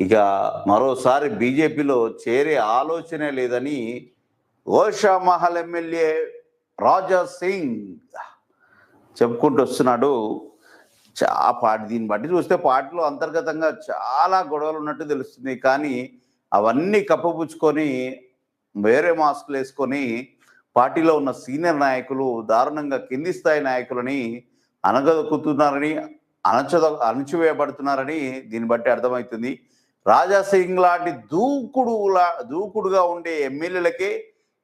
ఇక మరోసారి బీజేపీలో చేరే ఆలోచనే లేదని ఓషా మహల్ ఎమ్మెల్యే రాజా సింగ్ చెప్పుకుంటూ వస్తున్నాడు. చా పార్టీ దీన్ని బట్టి చూస్తే పార్టీలో అంతర్గతంగా చాలా గొడవలు ఉన్నట్టు తెలుస్తుంది. కానీ అవన్నీ కప్పపుచ్చుకొని వేరే మాస్కులు వేసుకొని పార్టీలో ఉన్న సీనియర్ నాయకులు దారుణంగా కింది స్థాయి నాయకులని అనగదొక్కుతున్నారని అణచద అణచివేయబడుతున్నారని దీన్ని బట్టి అర్థమవుతుంది. రాజా సింగ్ లాంటి దూకుడులా దూకుడుగా ఉండే ఎమ్మెల్యేలకి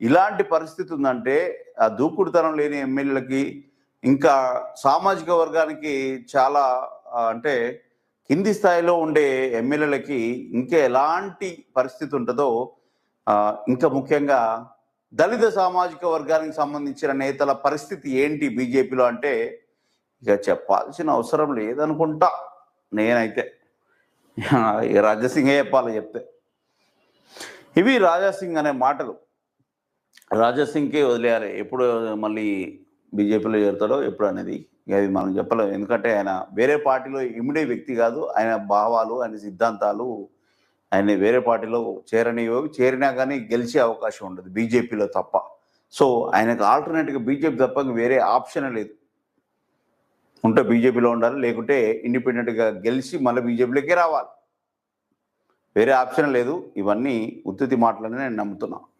ఇలాంటి పరిస్థితి ఉందంటే ఆ దూకుడుతనం లేని ఎమ్మెల్యేలకి ఇంకా సామాజిక వర్గానికి చాలా అంటే కింది స్థాయిలో ఉండే ఎమ్మెల్యేలకి ఇంకా ఎలాంటి పరిస్థితి ఉంటుందో ఇంకా ముఖ్యంగా దళిత సామాజిక వర్గానికి సంబంధించిన నేతల పరిస్థితి ఏంటి బీజేపీలో అంటే ఇక చెప్పాల్సిన అవసరం లేదనుకుంటా నేనైతే. రాజాసింగే చెప్పాలి చెప్తే. ఇవి రాజాసింగ్ అనే మాటలు. రాజాసింగ్కే వదిలేయాలి. ఎప్పుడు మళ్ళీ బీజేపీలో చేరుతాడో ఎప్పుడు అనేది అది మనం చెప్పలేము ఎందుకంటే ఆయన వేరే పార్టీలో ఇమిడే వ్యక్తి కాదు. ఆయన భావాలు ఆయన సిద్ధాంతాలు ఆయన వేరే పార్టీలో చేరనివి చేరినా కానీ గెలిచే అవకాశం ఉండదు బీజేపీలో తప్ప. సో ఆయనకు ఆల్టర్నేట్గా బీజేపీ తప్ప వేరే ఆప్షన్ లేదు. ఉంటే బీజేపీలో ఉండాలి లేకుంటే ఇండిపెండెంట్గా గెలిచి మళ్ళీ బీజేపీలోకి రావాలి. వేరే ఆప్షన్ లేదు. ఇవన్నీ ఉత్తుతి మాటలని నేను నమ్ముతున్నాను